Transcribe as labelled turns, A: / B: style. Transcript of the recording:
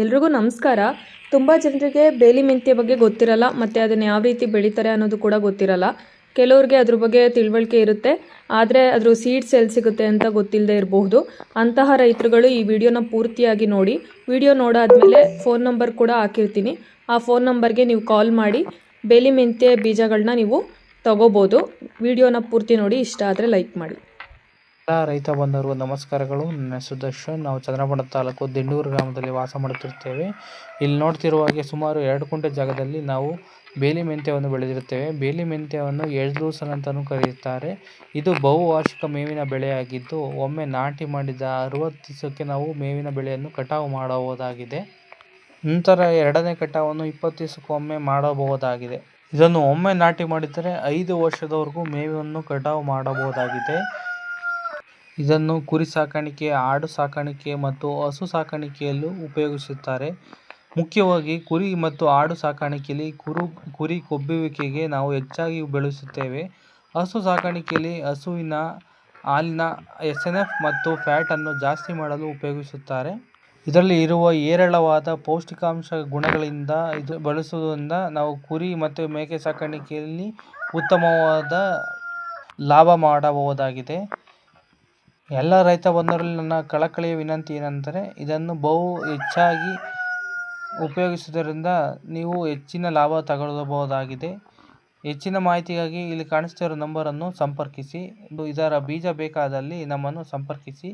A: ಎಲ್ರಿಗೂ ನಮಸ್ಕಾರ. ತುಂಬ ಜನರಿಗೆ ಬೇಲಿ ಮೆಂತ್ಯ ಬಗ್ಗೆ ಗೊತ್ತಿರಲ್ಲ, ಮತ್ತು ಅದನ್ನು ಯಾವ ರೀತಿ ಬೆಳೀತಾರೆ ಅನ್ನೋದು ಕೂಡ ಗೊತ್ತಿರಲ್ಲ. ಕೆಲವ್ರಿಗೆ ಅದ್ರ ಬಗ್ಗೆ ತಿಳುವಳಿಕೆ ಇರುತ್ತೆ, ಆದರೆ ಅದ್ರ ಸೀಡ್ಸ್ ಎಲ್ಲಿ ಸಿಗುತ್ತೆ ಅಂತ ಗೊತ್ತಿಲ್ಲದೆ ಇರಬಹುದು. ಅಂತಹ ರೈತರುಗಳು ಈ ವಿಡಿಯೋನ ಪೂರ್ತಿಯಾಗಿ ನೋಡಿ, ವಿಡಿಯೋ ನೋಡಾದ್ಮೇಲೆ ಫೋನ್ ನಂಬರ್ ಕೂಡ ಹಾಕಿರ್ತೀನಿ. ಆ ಫೋನ್ ನಂಬರ್ಗೆ ನೀವು ಕಾಲ್ ಮಾಡಿ, ಬೇಲಿ ಮೆಂತ್ಯ ಬೀಜಗಳನ್ನ ನೀವು ತಗೋಬೋದು. ವಿಡಿಯೋನ ಪೂರ್ತಿ ನೋಡಿ, ಇಷ್ಟ ಆದರೆ ಲೈಕ್ ಮಾಡಿ.
B: ಎಲ್ಲ ರೈತ ಬಂಧುವರು ನಮಸ್ಕಾರಗಳು. ನನ್ನ ಹೆಸರು ದರ್ಶನ್. ನಾವು ಚಂದ್ರಪಟ್ಟಣ ತಾಲೂಕು ದಿಂಡೂರು ಗ್ರಾಮದಲ್ಲಿ ವಾಸ ಮಾಡುತ್ತಿರುತ್ತೇವೆ. ಇಲ್ಲಿ ನೋಡ್ತಿರುವ ಹಾಗೆ ಸುಮಾರು ಎರಡು ಕುಂಟೆ ಜಾಗದಲ್ಲಿ ನಾವು ಬೇಲಿ ಮೆಂತ್ಯವನ್ನು ಬೆಳೆದಿರುತ್ತೇವೆ. ಬೇಲಿ ಮೆಂತ್ಯವನ್ನು ಎಳ್ದೂಸಲ್ ಅಂತಲೂ ಕರೆಯುತ್ತಾರೆ. ಇದು ಬಹುವಾರ್ಷಿಕ ಮೇವಿನ ಬೆಳೆಯಾಗಿದ್ದು, ಒಮ್ಮೆ ನಾಟಿ ಮಾಡಿದ ಅರವತ್ತು ದಿವಸಕ್ಕೆ ನಾವು ಮೇವಿನ ಬೆಳೆಯನ್ನು ಕಟಾವು ಮಾಡಬಹುದಾಗಿದೆ. ನಂತರ ಎರಡನೇ ಕಟಾವನ್ನು ಇಪ್ಪತ್ತು ದಿವಸಕ್ಕೊಮ್ಮೆ ಮಾಡಬಹುದಾಗಿದೆ. ಇದನ್ನು ಒಮ್ಮೆ ನಾಟಿ ಮಾಡಿದರೆ ಐದು ವರ್ಷದವರೆಗೂ ಮೇವನ್ನು ಕಟಾವು ಮಾಡಬಹುದಾಗಿದೆ. ಇದನ್ನು ಕುರಿ ಸಾಕಾಣಿಕೆ, ಆಡು ಸಾಕಾಣಿಕೆ ಮತ್ತು ಹಸು ಸಾಕಾಣಿಕೆಯಲ್ಲೂ ಉಪಯೋಗಿಸುತ್ತಾರೆ. ಮುಖ್ಯವಾಗಿ ಕುರಿ ಮತ್ತು ಆಡು ಸಾಕಾಣಿಕೆಯಲ್ಲಿ ಕುರು, ಕುರಿ ಕೊಬ್ಬುವಿಕೆಗೆ ನಾವು ಹೆಚ್ಚಾಗಿ ಬೆಳೆಸುತ್ತೇವೆ. ಹಸು ಸಾಕಾಣಿಕೆಯಲ್ಲಿ ಹಸುವಿನ ಹಾಲಿನ ಎಸ್ ಎನ್ ಎಫ್ ಮತ್ತು ಫ್ಯಾಟನ್ನು ಜಾಸ್ತಿ ಮಾಡಲು ಉಪಯೋಗಿಸುತ್ತಾರೆ. ಇದರಲ್ಲಿ ಇರುವ ಹೇರಳವಾದ ಪೌಷ್ಟಿಕಾಂಶ ಗುಣಗಳಿಂದ ಇದು ಬಳಸುವುದರಿಂದ ನಾವು ಕುರಿ ಮತ್ತು ಮೇಕೆ ಸಾಕಾಣಿಕೆಯಲ್ಲಿ ಉತ್ತಮವಾದ ಲಾಭ ಮಾಡಬಹುದಾಗಿದೆ. ಎಲ್ಲ ರೈತ ಬಂಧುಗಳಲ್ಲಿ ನನ್ನ ಕಳಕಳಿಯ ವಿನಂತಿ ಏನೆಂದರೆ, ಇದನ್ನು ಬಹು ಹೆಚ್ಚಾಗಿ ಉಪಯೋಗಿಸುವುದರಿಂದ ನೀವು ಹೆಚ್ಚಿನ ಲಾಭ ತಗೊಳ್ಳಬಹುದಾಗಿದೆ ಹೆಚ್ಚಿನ ಮಾಹಿತಿಗಾಗಿ ಇಲ್ಲಿ ಕಾಣಿಸ್ತಿರೋ ನಂಬರನ್ನು ಸಂಪರ್ಕಿಸಿ. ಇದು ಇದರ ಬೀಜ ಬೇಕಾದಲ್ಲಿ ನಮ್ಮನ್ನು ಸಂಪರ್ಕಿಸಿ.